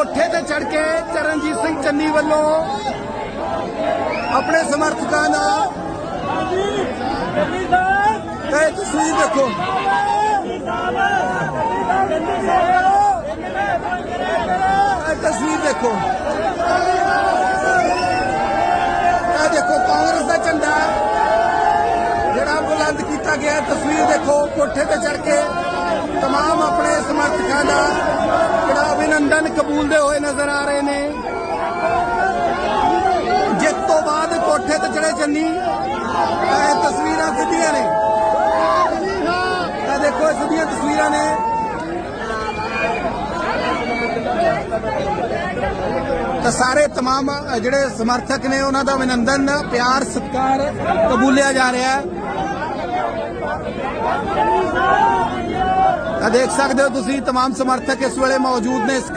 ਕੋਠੇ ਤੇ ਚੜ ਕੇ ਚਰਨਜੀਤ ਸਿੰਘ ਚੰਨੀ ਵੱਲੋਂ ਆਪਣੇ ਸਮਰਥਕਾਂ ਦਾ ਇਹ ਤਸਵੀਰ ਦੇਖੋ ਇਹ ਤਸਵੀਰ ਦੇਖੋ ਇਹ ਦੇਖੋ ਕਾਂਗਰਸ ਦਾ ਝੰਡਾ ਜਿਹੜਾ ਬੁਲੰਦ ਕੀਤਾ ਗਿਆ ਹੈ। ਤਸਵੀਰ ਦੇਖੋ ਕੋਠੇ ਤੇ ਚੜ ਕੇ तमाम ਆਪਣੇ ਸਮਰਥਕਾਂ ਦਾ ਜਿਹੜਾ ਅਭਿਨੰਦਨ ਕਬੂਲਦੇ ਹੋਏ ਨਜ਼ਰ ਆ ਰਹੇ ਨੇ ਜਿੱਤ ਤੋਂ ਬਾਅਦ ਕੋਠੇ ਤੇ ਚੜੇ ਚੰਨੀ ਇਹ ਤਸਵੀਰਾਂ ਸਿੱਧੀਆਂ ਨੇ ਇਹ ਦੇਖੋ ਇਹ ਸਿੱਧੀਆਂ ਤਸਵੀਰਾਂ ਨੇ ਤਾਂ ਸਾਰੇ तमाम ਜਿਹੜੇ ਸਮਰਥਕ ਨੇ ਉਹਨਾਂ ਦਾ ਅਭਿਨੰਦਨ ਪਿਆਰ ਸਤਿਕਾਰ ਕਬੂਲਿਆ ਜਾ ਰਿਹਾ ਹੈ ਤਾਂ ਦੇਖ ਸਕਦੇ ਹੋ ਤੁਸੀਂ तमाम ਸਮਰਥਕ ਇਸ ਵੇਲੇ ਮੌਜੂਦ ਨੇ ਇਸ